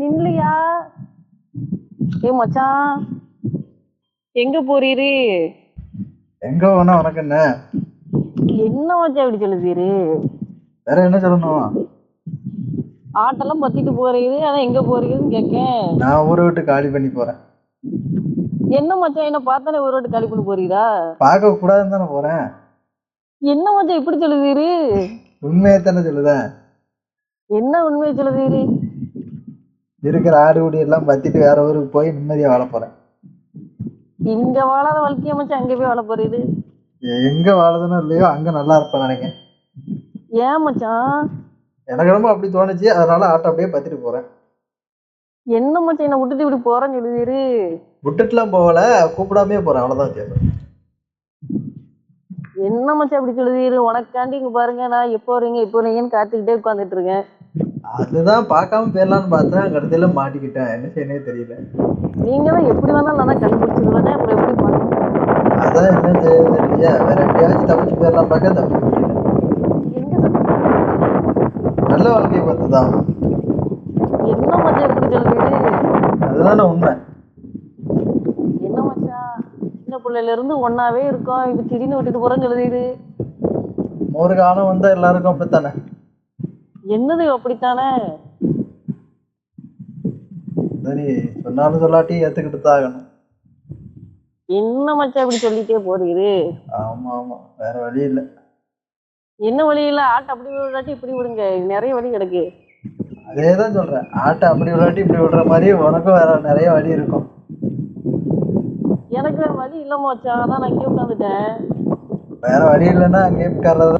நின்லையா ஏ மச்சான். எங்க போறீரு? எங்க போனா உனக்கு என்ன? என்ன மச்சான் இப்படி சொல்லுதீரு? வேற என்ன சொல்லணும்? ஆட்டெல்லாம் பத்திட்டு போறீரு அதான் எங்க போறீருன்னு கேக்கேன். நான் ஊரை விட்டு காலி பண்ணி போறேன். என்ன மச்சான் என்ன பார்த்தானே ஒரு வாட்டி காலி பண்ணி போறீரா? பார்க்க கூடாதுன்னு தானே போறேன். என்ன மச்சான் இப்படி சொல்லுதீரு? உண்மையை தானே சொல்லுதேன். என்ன உண்மையை சொல்லுதீரு? இருக்கிற ஆடு குடி எல்லாம் பத்திட்டு வேற ஊருக்கு போய் நிம்மதியா வாழ போறேன். இங்க வாழாத வாழ்க்கைய மச்சான் அங்க போய் வாழ போறீரு எங்க வாழுதுன்னு இல்லையோ அங்க நல்லா இருப்பேன் நினைக்கிறேன். ஏன் மச்சான்? எனக்கு ரொம்ப அப்படி தோணுச்சு அதனால ஆட்டை அப்படியே பத்திட்டு போறேன். என்ன மச்சான் என்ன விட்டுட்டு இப்படி போறேன்னு சொல்லுதீரு? விட்டுட்டுலாம் போகல கூப்பிடாமே போறேன் அவ்வளவுதான் வித்தியாசம் என்ன மச்சான் இப்படி சொல்லுதீரு? உனக்காண்டி இங்க பாருங்க நான் எப்போ வரீங்க எப்போ வரீங்கன்னு காத்துக்கிட்டே உட்காந்துட்டு இருக்கேன். அதுதான் பார்க்காம போயிடலான்னு பார்த்தேன். கடைசியில மாட்டிக்கிட்டேன். என்ன செய்யனே தெரியல. நீங்க தான் எப்படி வேணாலும் நல்லா கண்டுபிடிச்சிருவானே அப்புறம் எப்படி பாருங்க அதான் என்ன செய்யறது தெரியல வேற எப்படியாச்சும் தப்பிச்சு போயிடலாம் பார்க்க தப்பிச்சு முடியல? நல்ல வாழ்க்கையை பார்த்து தான் என்ன மச்சான் இப்படி சொல்லுவீரு அதுதானே உண்மை. என்ன மச்சான்? சின்ன பிள்ளையில இருந்து ஒன்னாவே இருக்கோம். இப்ப திடீர்னு விட்டுட்டு போறேன்னு சொல்லுதீரு ஒரு காலம் வந்தா எல்லாருக்கும் அப்படித்தானே? என்னது அப்படித்தானே? சரி சொன்னாலும் சொல்லாட்டி ஏத்துக்கிட்டு தான் ஆகணும். என்ன மச்சான் இப்படி சொல்லிட்டே போறீரு? ஆமா ஆமா. வேற வழி இல்லை. என்ன வழி இல்ல? ஆட்டை அப்படி விடாட்டி இப்படி விடுங்க. நிறைய வழி கிடக்கு. அதே தான் சொல்றேன். ஆட்டை அப்படி விடாட்டி இப்படி விடுற மாதிரி உனக்கும் வேற நிறைய வழி இருக்கும். எனக்கு வேற வழி இல்ல மச்சான். அதான் நான் இங்கே உட்காந்துட்டேன் வேற வழி இல்லைன்னா அங்கேயே உட்கார்றது